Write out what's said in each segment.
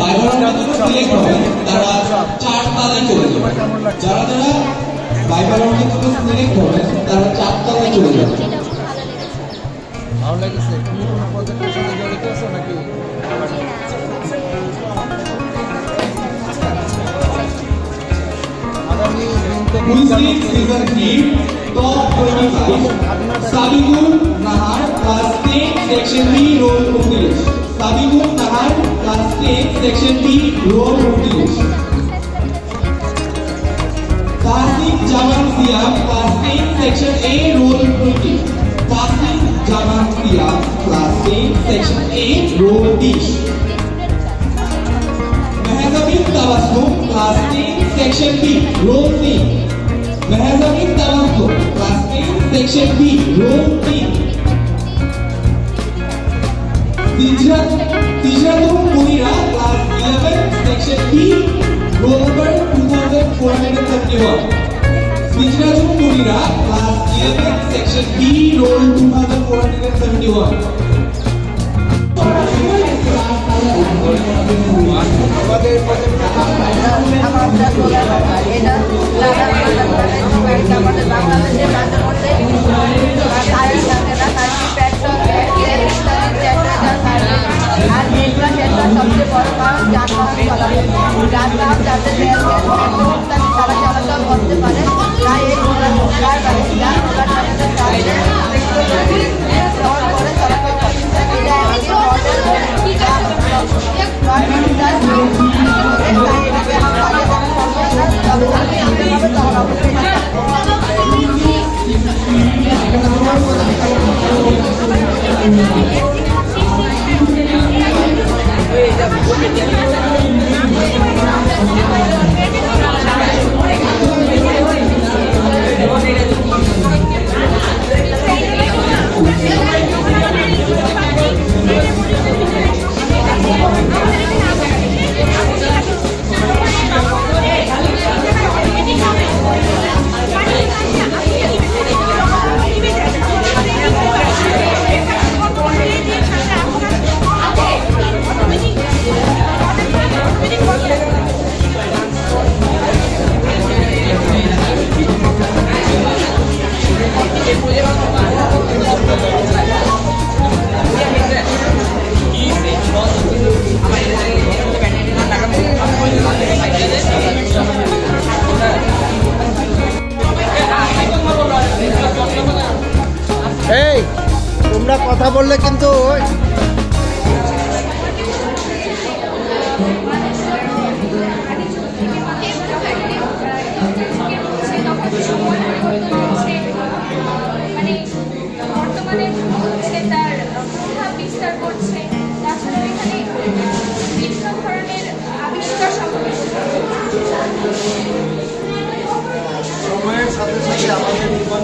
বাইবার অঙ্ক সিলেক্ট হবে তারা চার তলায় চলে যাবে যারা যারা বাইবার অঙ্ক সিলেক্ট হবে তারা চার তলায় চলে যাবে ভালো লাগছে তুমি কোনো প্রজেক্টের সাথে জড়িত আছো নাকি আগামী দিনকে Muslim season team top 25 Sabigul Nahar class 10 section B roll 29 Sabigul state section B roll fifteen casting Zaman Siya casting section A roll twenty casting Zaman Siya casting section A roll बीस Mahjamin Tabassum casting section B roll तीन Mahjamin Tabassum casting section B roll तीन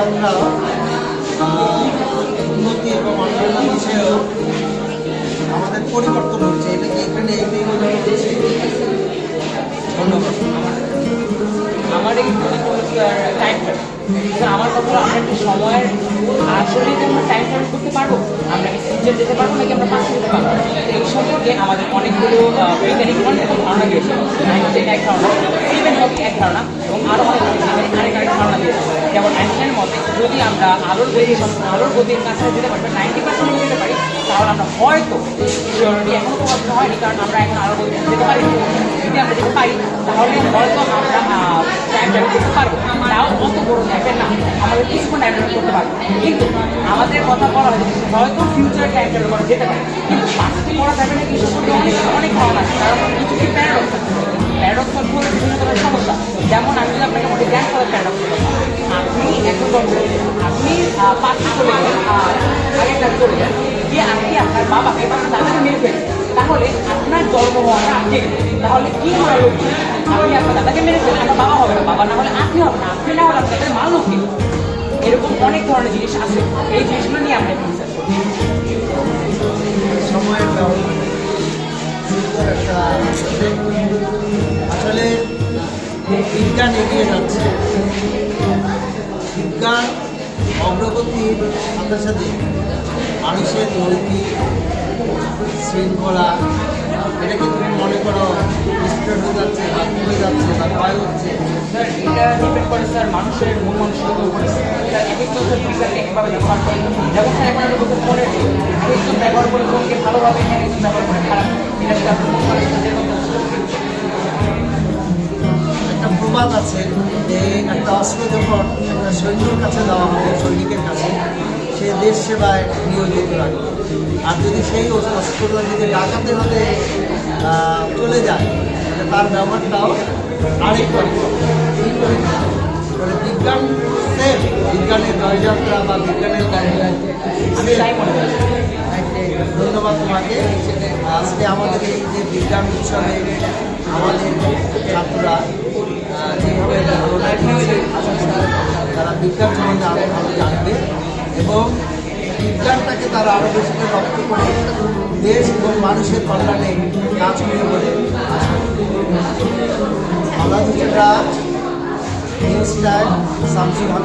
আহ, উন্নতি এবং অন্যান্য বিষয়েও আমাদের পরিবর্তন হচ্ছে। এটা কি এখানে এই বোঝানো হচ্ছে? ধন্যবাদ। আমার এই টাইম আমার কথা আমরা একটু সময়ের আসলে কি আমরা টাইম ট্রাভেল করতে পারব? আমরা কি ফিউচার যেতে পারব নাকি আমরা পাশে যেতে পারব? এই সম্পর্কে আমাদের অনেকগুলো বৈজ্ঞানিক অনেকগুলো ধারণা দিয়েছে এক ধারণা এক ধারণা এবং আরও অনেক বৈজ্ঞানিক আরেক আরেক ধারণা দিয়েছে যেমন আইনস্টাইনের মতে যদি আমরা আলোর গতি আলোর গতির কাছে যেতে পারি বা নাইনটি পার্সেন্ট যেতে পারি, তাহলে আমরা হয়তো শিওরিটি এখনও প্রভাবিত হয়নি, কারণ আমরা এখন আলোর গতি যেতে পারি। যদি আমরা যেতে পারি, তাহলে হয়তো আমরা টাইম ট্রাভেল করতে পারব। তাও অত বড় ম্যাপের না, আমাদের কিছুক্ষণ টাইম ট্রাভেল করতে পারব। কিন্তু আমাদের কথা বলা হয়তো ফিউচার টাইম ট্রাভেল করা যেতে পারে। কিন্তু পাঁচটি করা যাবে না কিছু অনেক অনেক আছে, কারণ কিছু প্যারাডক্স আছে। প্যারাডক্স বিভিন্ন ধরনের সমস্যা। যেমন আমি যদি আপনাকে বলি গ্যাস করার প্যারাডক্স আপনি এখন জন্ম আপনি যান গিয়ে আপনি আপনার বাবাকে বা দাদাকে মেরে ফেলেন তাহলে আপনার জন্ম হওয়াটা গেল তাহলে কি করা আপনি আপনার দাদাকে মেরে ফেলেন আপনার বাবা হবে না। বাবা না হলে আপনি হবে না, আপনি না হলে আপনাদের মা লোক এরকম অনেক ধরনের জিনিস আছে। এই জিনিসগুলো নিয়ে আমরা করি একটা আসলে, বিজ্ঞান এগিয়ে যাচ্ছে। বিজ্ঞান অগ্রগতির সাথে সাথে মানুষের নৈতিক শৃঙ্খলা এটাকে তুমি মনে করো স্প্রেড হয়ে যাচ্ছে বা কমে যাচ্ছে বা ক্ষয় হচ্ছে। স্যার এটা করে স্যার মানুষের মন মন উপরে। ব্যবহার করে ব্যবহার করে ভালোভাবে ব্যবহার করে এটা একটা প্রবাদ আছে যে একটা অস্ত্র যখন সৈন্যর কাছে দেওয়া হবে, সৈনিকের কাছে, সে দেশ সেবায় নিয়োজিত রাখবে। আর যদি সেই অস্ত্রটা যদি ডাকাতের হাতে চলে যায় তার ব্যবহারটাও আরেক মানে বিজ্ঞান বিজ্ঞানের জয়যাত্রা বা বিজ্ঞানের আমি ধন্যবাদ তোমাকে। আজকে আমাদের এই যে বিজ্ঞান উৎসবে আমাদের ছাত্ররা যেভাবে দিয়েছে তারা বিজ্ঞান সম্বন্ধে আরও ভালো জানবে এবং বিজ্ঞানটাকে তারা আরও বেশি করে রপ্ত করে দেশ এবং মানুষের কল্যাণে কাজ করবে বলে আশা করি। Shamsul Haque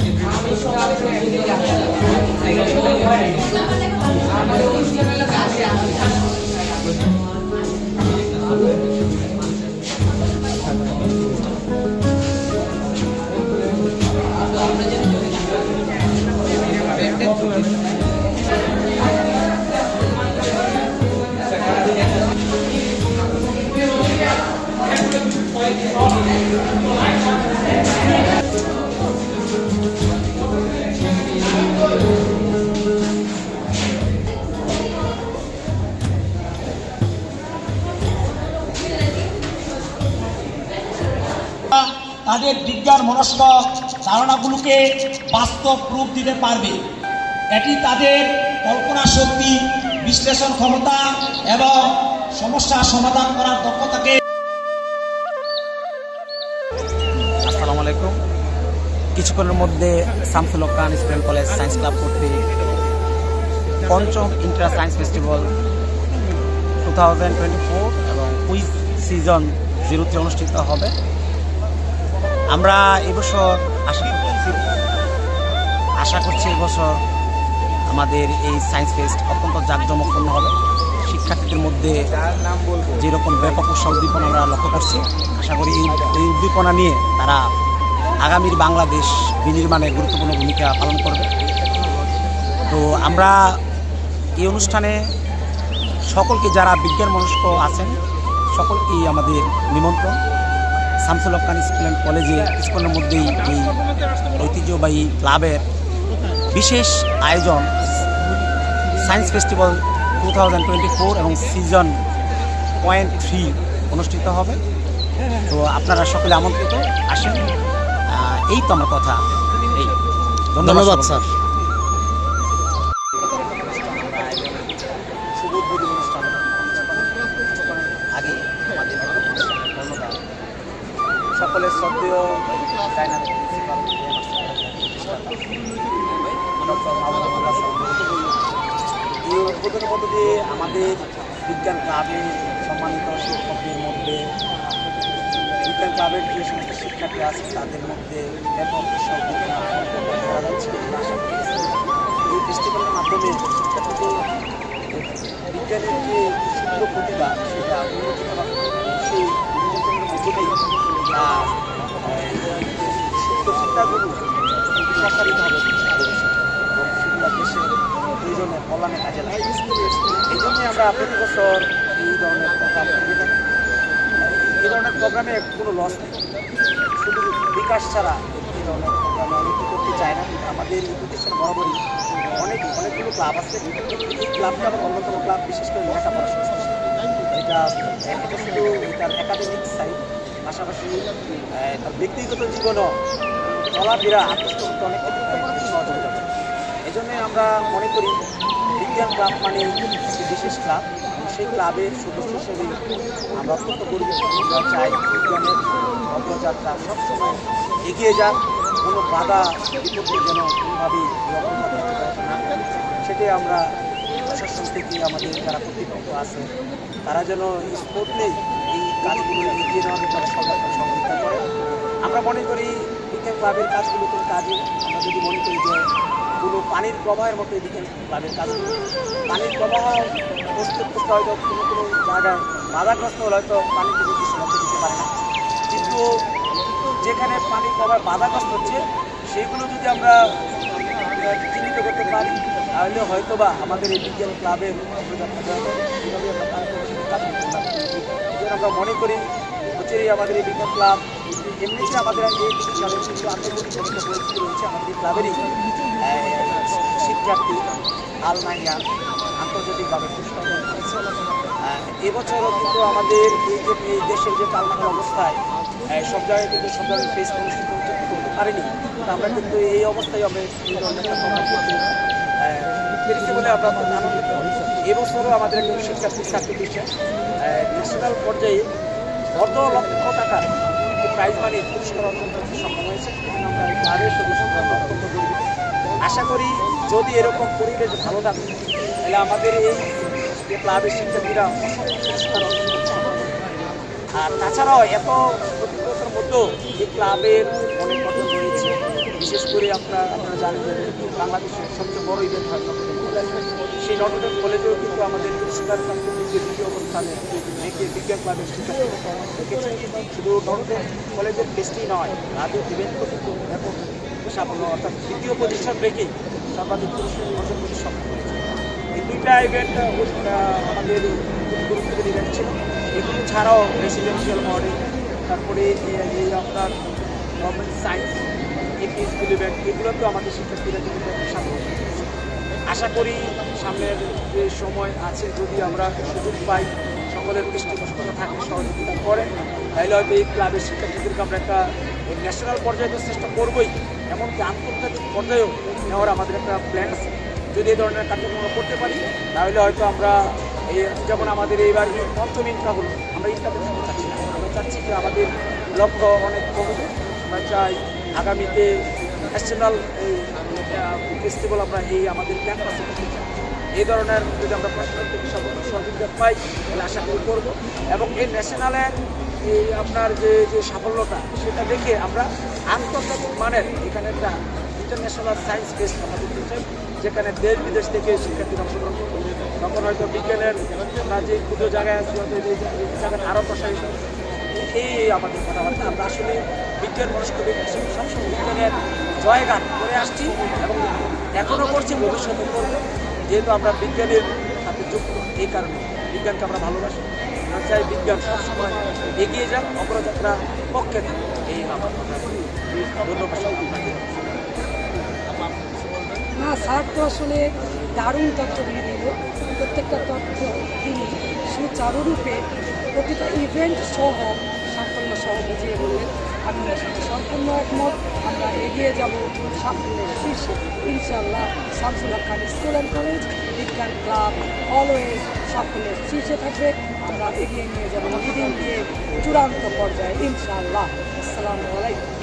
তাদের বিজ্ঞান ধারণাগুলোকে বাস্তব রূপ দিতে পারবে। এটি তাদের কল্পনা শক্তি, বিশ্লেষণ ক্ষমতা এবং সমস্যা সমাধান করার দক্ষতাকে আসসালামু আলাইকুম। কিছুক্ষণের মধ্যে Shamsul Khan student college science club কর্তৃক পঞ্চম inter science festival two thousand twenty four এবং কুইজ সিজন জিরো থ্রি অনুষ্ঠিত হবে। আমরা এবছর আশা করছি আশা করছি এবছর আমাদের এই সায়েন্স ফেস্ট অত্যন্ত জাঁকজমকপূর্ণ হবে। শিক্ষার্থীদের মধ্যে যেরকম ব্যাপক উৎসাহ উদ্দীপনা আমরা লক্ষ্য করছি, আশা করি এই উদ্দীপনা নিয়ে তারা আগামীর বাংলাদেশ বিনির্মাণে গুরুত্বপূর্ণ ভূমিকা পালন করবে। তো আমরা এই অনুষ্ঠানে সকলকে যারা বিজ্ঞান মনস্ক আছেন, সকলকেই আমাদের নিমন্ত্রণ। শামসুল হক খান স্কুল অ্যান্ড কলেজে কিছুক্ষণের মধ্যেই এই ঐতিহ্যবাহী ক্লাবের বিশেষ আয়োজন science festival two thousand twenty four এবং সিজন পয়েন্ট থ্রি অনুষ্ঠিত হবে। তো আপনারা সকলে আমন্ত্রিত। আসেন। এই তো আমার কথা। এই ধন্যবাদ স্যার। সকলের প্রিন্সিপাল এই উদ্বোধনের মধ্য দিয়ে আমাদের বিজ্ঞান ক্লাবে সম্মানিত শিক্ষকদের মধ্যে, বিজ্ঞান ক্লাবের যে সমস্ত শিক্ষার্থী আছে, তাদের মধ্যে ব্যাপক করা এই ফেস্টিভ্যালের মাধ্যমে বিজ্ঞানের যে সুপ্ত প্রতিভা, সেটা উন্মোচিত হবে। সেই গুলি সুন্দর চিন্তাগুলো প্রসারিত হবে সেগুলো কাজে লাগে এই জন্যই আমরা প্রতি বছর এই ধরনের প্রোগ্রাম এই ধরনের প্রোগ্রামে কোনো লস নেই। শুধু বিকাশ ছাড়া এই ধরনের প্রোগ্রামে অনেকে করতে চায় না কিন্তু আমাদের এই প্রতিষ্ঠান বরাবরই অনেক অনেকগুলো ক্লাব আছে। এই ক্লাবটা আমার অন্যতম ক্লাব বিশেষ করে লেখাপড়া সংস্থা এটা শুধু এটার একাডেমিক সাইড পাশাপাশি তার ব্যক্তিগত জীবনও চলাফেরা করতে অনেক ক্ষেত্রে এই জন্যই আমরা মনে করি, বিজ্ঞান ক্লাব মানে একটি বিশেষ ক্লাব সেই ক্লাবের সদস্য হিসেবে আমরা অত্যন্ত গর্বিত আমরা চাই বিজ্ঞানের অগ্রযাত্রা সবসময় এগিয়ে যাক, কোনো বাধা, বিপত্তি যেন কোনোভাবেই না। সেটাই আমরা প্রশাসন থেকে আমাদের যারা কর্তৃপক্ষ আছে, তারা যেন স্পোর্টলি কাজগুলো এগিয়ে নেওয়ার ব্যাপারে সবাই সহযোগিতা করে। আমরা মনে করি বিজ্ঞান ক্লাবের কাজগুলো কোনো কাজে। আমরা যদি মনে করি যে কোনো পানির প্রবাহের মতো বিজ্ঞান ক্লাবের কাজগুলো পানির প্রবাহ প্রস্তুত করতে হয়তো কোনো কোনো জায়গায় বাধাগ্রস্ত হলে হয়তো পানির কিছু লক্ষ্য দিতে পারে না। কিন্তু যেখানে পানির প্রবাহ বাধাগ্রস্ত হচ্ছে সেইগুলো যদি আমরা চিহ্নিত করতে পারি, তাহলে হয়তো বা আমাদের এই বিজ্ঞান ক্লাবের আমরা মনে করি হচ্ছে আমাদের এই বিজ্ঞান ক্লাব, এমনিতে আমাদের এই প্রতিষ্ঠানের কিছু আন্তর্জাতিক পরীক্ষা পরিস্থিতি রয়েছে আমাদের ক্লাবেরই। শিক্ষার্থী, আলমাইয়া আন্তর্জাতিকভাবে এবছরও কিন্তু আমাদের এই যে এই দেশের যে কালমানের অবস্থায় সব জায়গায় কিন্তু সব ধরনের ফেস অনুষ্ঠিত করতে পারেনি। আমরা কিন্তু এই অবস্থায় আমরা এই ধরনের পেরেছি বলে আমরা অত্যন্ত আনন্দিত এবছরও আমাদের একজন শিক্ষার্থী, ছাত্রী দিচ্ছে। ন্যাশনাল পর্যায়ে অর্ধ লক্ষ টাকার একটি প্রাইজ মানি পুরস্কার অর্জন করতে সক্ষম হয়েছে। ক্লাবের সদস্যরা অত্যন্ত গর্বিত আশা করি যদি এরকম পরিবেশ ভালো থাকে, তাহলে আমাদের এই ক্লাবের শিক্ষার্থীরা পুরস্কার অর্জন করতে আর তাছাড়াও এত প্রতিকূলতার মধ্যেও এই ক্লাবের অনেক বিশেষ করে আপনারা আপনারা জানেন যে বাংলাদেশের সবচেয়ে বড় ইভেন্ট হয় সেই নটরডেম কলেজেও কিন্তু আমাদের প্রাপ্ত যে দ্বিতীয় অবস্থানে রেখে বিজ্ঞান ক্লাবের শিক্ষার্থীরা রেখেছে শুধু নটরডেম কলেজের ফেস্টই নয় ক্লাবের ইভেন্টও কিন্তু ব্যাপক সাফল্য, অর্থাৎ দ্বিতীয় পজিশন রেখেই সর্বাধিক পুরস্কার অর্জন করতে সক্ষম হয়েছে। এই দুইটা ইভেন্ট আমাদের গুরুত্বপূর্ণ ইভেন্ট ছিল। এগুলো ছাড়াও রেসিডেন্সিয়াল মডেল তারপরে এই আপনার গভর্নমেন্ট সায়েন্স এপিএস ইভেন্ট এগুলোতেও আমাদের শিক্ষার্থীরা কিন্তু সাফল্য আশা করি সামনের যে সময় আছে, যদি আমরা সুযোগ পাই, সকলের পৃষ্ঠপোষকতা থাকে সহযোগিতা করে তাহলে হয়তো এই ক্লাবের শিক্ষার্থীদেরকে আমরা একটা ন্যাশনাল পর্যায়ে তো চেষ্টা করবোই। এমনকি আন্তর্জাতিক পর্যায়েও নেওয়ার আমাদের একটা প্ল্যান আছে। যদি এই ধরনের কার্যক্রম করতে পারি, তাহলে হয়তো আমরা এই যেমন আমাদের এইবার এই পঞ্চম ইনকা হলো, আমরা ইনকাতে থাকতে চাচ্ছি না। আমরা চাচ্ছি যে আমাদের লক্ষ্য অনেক কমবে। আমরা চাই আগামীতে ন্যাশনাল এই ফেস্টিভ্যাল আমরা এই আমাদের ক্যাম্পাসে করতে চাই। এই ধরনের যদি আমরা প্রশাসন থেকে সহযোগিতা পাই, তাহলে আশা করি করব। এবং এই ন্যাশনালের এই আপনার যে যে সাফল্যটা, সেটা দেখে আমরা আন্তর্জাতিক মানের এখানে একটা ইন্টারন্যাশনাল সায়েন্স ফেস্ট আমরা করতে চাই, যেখানে দেশ বিদেশ থেকে শিক্ষার্থীরা অংশগ্রহণ করবে। তখন হয়তো বিজ্ঞানের যে ক্ষুদ্র জায়গায় আছি, হয়তো এই জায়গায় আরও প্রসারিত। এই আমাদের কথাবার্তা। আমরা আসলে বিজ্ঞান মনস্ক সবসময় বিজ্ঞানের জয়গান করে আসছি এবং এখনও করছি, ভবিষ্যতে করব। যেহেতু আমরা বিজ্ঞানের সাথে যুক্ত, এই কারণে বিজ্ঞানকে আমরা ভালোবাসি। আমরা চাই বিজ্ঞান সবসময় এগিয়ে যাক অগ্রযাত্রা পক্ষে থাকে। এই আমার কথা। ধন্যবাদ না, স্যার তো আসলে দারুণ তথ্যগুলি দিল। প্রত্যেকটা তথ্য তিনি সুচারুরূপে প্রতিটা ইভেন্ট সহ বুঝিয়ে বললেন, আপনার সাথে সম্পূর্ণ একমত, আমরা এগিয়ে যাব সাফল্যের শীর্ষে। ইনশাল্লাহ Shamsul Khan school and college, বিজ্ঞান ক্লাব অলওয়েজ সাফল্যের শীর্ষে থাকবে। আমরা এগিয়ে নিয়ে যাব দিন দিয়ে চূড়ান্ত পর্যায়ে, ইনশাআল্লাহ। আসসালামু আলাইকুম।